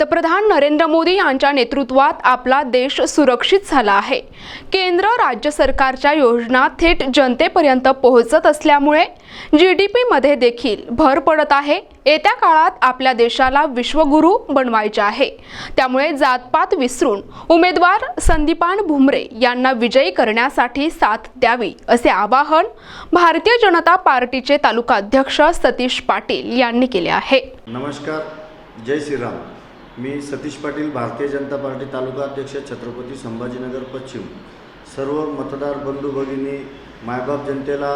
पंतप्रधान नरेंद्र मोदी यांच्या नेतृत्वात आपला देश सुरक्षित झाला आहे. केंद्र राज्य सरकारच्या योजना थेट जनतेपर्यंत पोहोचत असल्यामुळे जी डी पीमध्ये देखील भर पडत आहे. येत्या काळात आपल्या देशाला विश्वगुरू बनवायचे आहे. त्यामुळे जातपात विसरून उमेदवार संदीपान भुमरे यांना विजयी करण्यासाठी साथ द्यावी असे आवाहन भारतीय जनता पार्टीचे तालुका अध्यक्ष सतीश पाटील यांनी केले आहे. नमस्कार. जय श्रीराम. मी सतीश पाटील भारतीय जनता पार्टी तालुका अध्यक्ष छत्रपती संभाजीनगर पश्चिम. सर्व मतदार बंधू भगिनी मायबाप जनतेला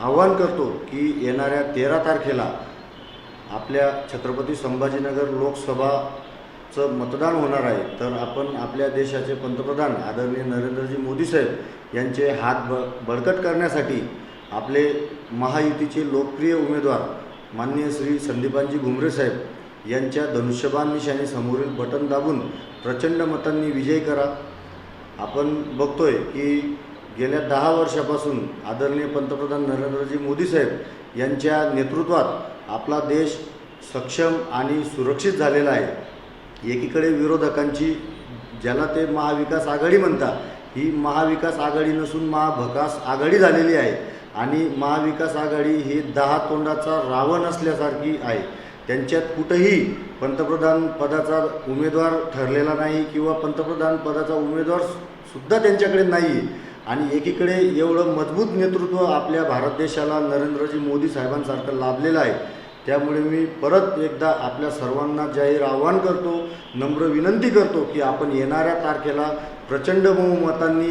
आव्हान करतो की येणाऱ्या तेरा तारखेला आपल्या छत्रपती संभाजीनगर लोकसभाचं मतदान होणार आहे. तर आपण आपल्या देशाचे पंतप्रधान आदरणीय नरेंद्रजी मोदी साहेब यांचे हात ब बळकट करण्यासाठी आपले महायुतीचे लोकप्रिय उमेदवार माननीय श्री संदीपांजी घुमरे साहेब यांच्या धनुष्यबाण निशाने समोरील बटन दाबून प्रचंड मतांनी विजय करा. आपण बघतोय की गेल्या दहा वर्षापासून आदरणीय पंतप्रधान नरेंद्रजी मोदी साहेब यांच्या नेतृत्वात आपला देश सक्षम आणि सुरक्षित झालेला आहे. एकीकडे विरोधकांची ज्याला ते महाविकास आघाडी म्हणतात ही महाविकास आघाडी नसून महाभकास आघाडी झालेली आहे आणि महाविकास आघाडी ही दहा तोंडाचा रावण असल्यासारखी आहे. त्यांच्यात कुठंही पंतप्रधान पदाचा उमेदवार ठरलेला नाही किंवा पंतप्रधान पदाचा उमेदवार सुद्धा त्यांच्याकडे नाही. आणि एकीकडे एवढं मजबूत नेतृत्व आपल्या भारत देशाला नरेंद्रजी मोदी साहेबांसारखं लाभलेलं आहे. त्यामुळे मी परत एकदा आपल्या सर्वांना जाहीर आवाहन करतो नम्र विनंती करतो की आपण येणाऱ्या तारखेला प्रचंड बहुमतांनी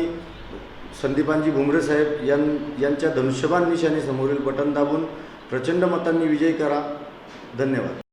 संदीपानजी भुमरे साहेब यां यांच्या धनुष्यबाण निशाने समोरील बटन दाबून प्रचंड मतांनी विजय करा. धन्यवाद.